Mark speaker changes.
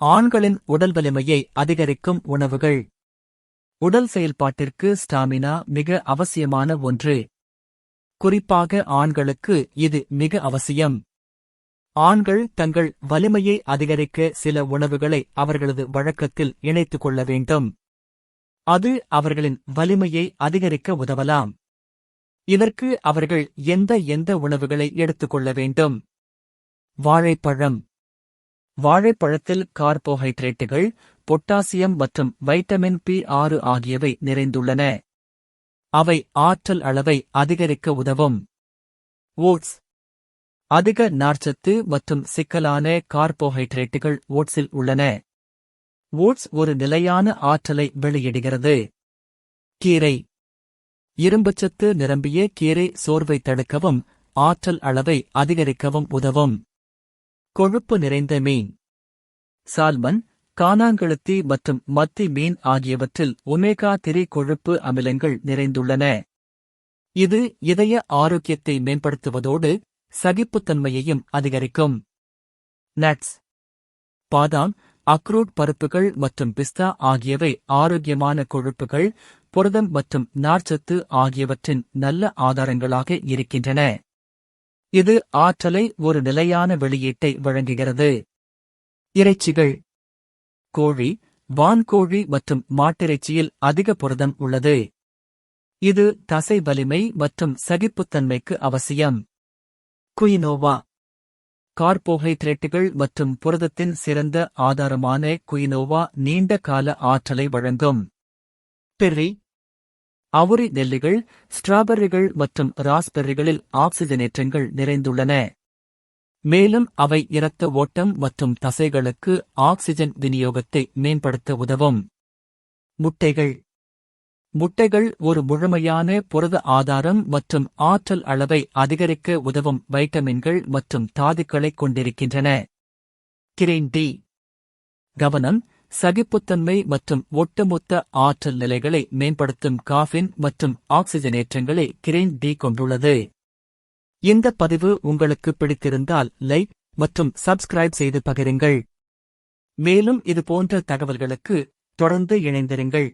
Speaker 1: ஆண்களின் உடல் வலிமையை அதிகரிக்கும் உணவுகள். உடல் செயல்பாட்டிற்கு ஸ்டாமினா மிக அவசியமான ஒன்று. குறிப்பாக ஆண்களுக்கு இது மிக அவசியம். ஆண்கள் தங்கள் வலிமையை அதிகரிக்க சில உணவுகளை அவர்களது வழக்கத்தில் இணைத்துக் கொள்ள வேண்டும். அது அவர்களின் வலிமையை அதிகரிக்க உதவலாம். இதற்கு அவர்கள் எந்த எந்த உணவுகளை எடுத்துக்கொள்ள வேண்டும்? வாழைப்பழம் வாழைப்பழத்தில் கார்போஹைட்ரேட்டுகள் பொட்டாசியம் மற்றும் வைட்டமின் பி ஆறு ஆகியவை நிறைந்துள்ளன. அவை ஆற்றல் அளவை அதிகரிக்க உதவும். ஓட்ஸ். அதிக நார்ச்சத்து மற்றும் சிக்கலான கார்போஹைட்ரேட்டுகள் ஓட்ஸில் உள்ளன. ஓட்ஸ் ஒரு நிலையான ஆற்றலை வெளியிடுகிறது. கீரை. இரும்புச்சத்து நிரம்பிய கீரை சோர்வை தடுக்கவும் ஆற்றல் அளவை அதிகரிக்கவும் உதவும். கொழுப்பு நிறைந்த மீன். சால்மன் காணாங்கழுத்தி மற்றும் மத்தி மீன் ஆகியவற்றில் ஒமேகா திரி கொழுப்பு அமிலங்கள் நிறைந்துள்ளன. இது இதய ஆரோக்கியத்தை மேம்படுத்துவதோடு சகிப்புத்தன்மையையும் அதிகரிக்கும். நட்ஸ். பாதாம் அக்ரூட் பருப்புகள் மற்றும் பிஸ்தா ஆகியவை ஆரோக்கியமான கொழுப்புகள் புரதம் மற்றும் நார்ச்சத்து ஆகியவற்றின் நல்ல ஆதாரங்களாக இருக்கின்றன. இது ஆற்றலை ஒரு நிலையான வெளியீட்டை வழங்குகிறது. இறைச்சிகள். கோழி வான்கோழி மற்றும் மாட்டிறைச்சியில் அதிக புரதம் உள்ளது. இது தசை வலிமை மற்றும் சகிப்புத்தன்மைக்கு அவசியம். குயினோவா. கார்போஹைட்ரேட்டுகள் மற்றும் புரதத்தின் சிறந்த ஆதாரமான குயினோவா நீண்ட கால ஆற்றலை வழங்கும். பெர்ரி. அவுரி நெல்லிகள் ஸ்ட்ராபெர்ரிகள் மற்றும் ராஸ்பெர்ரிகளில் ஆக்சிஜனேற்றங்கள் நிறைந்துள்ளன. மேலும் அவை இரத்த ஓட்டம் மற்றும் தசைகளுக்கு ஆக்சிஜன் விநியோகத்தை மேம்படுத்த உதவும். முட்டைகள். முட்டைகள் ஒரு முழுமையான புரத ஆதாரம் மற்றும் ஆற்றல் அளவை அதிகரிக்க உதவும் வைட்டமின்கள் மற்றும் தாதுக்களைக் கொண்டிருக்கின்றன. Green tea. கவனம் சகிப்புத்தன்மை மற்றும் ஒட்டுமொத்த ஆற்றல் நிலைகளை மேம்படுத்தும் காஃபின் மற்றும் ஆக்சிஜனேற்றங்களை கிரீன் டி கொண்டுள்ளது. இந்த பதிவு உங்களுக்கு பிடித்திருந்தால் லைக் மற்றும் சப்ஸ்கிரைப் செய்து பகிருங்கள். மேலும் இது போன்ற தகவல்களுக்கு தொடர்ந்து இணைந்திருங்கள்.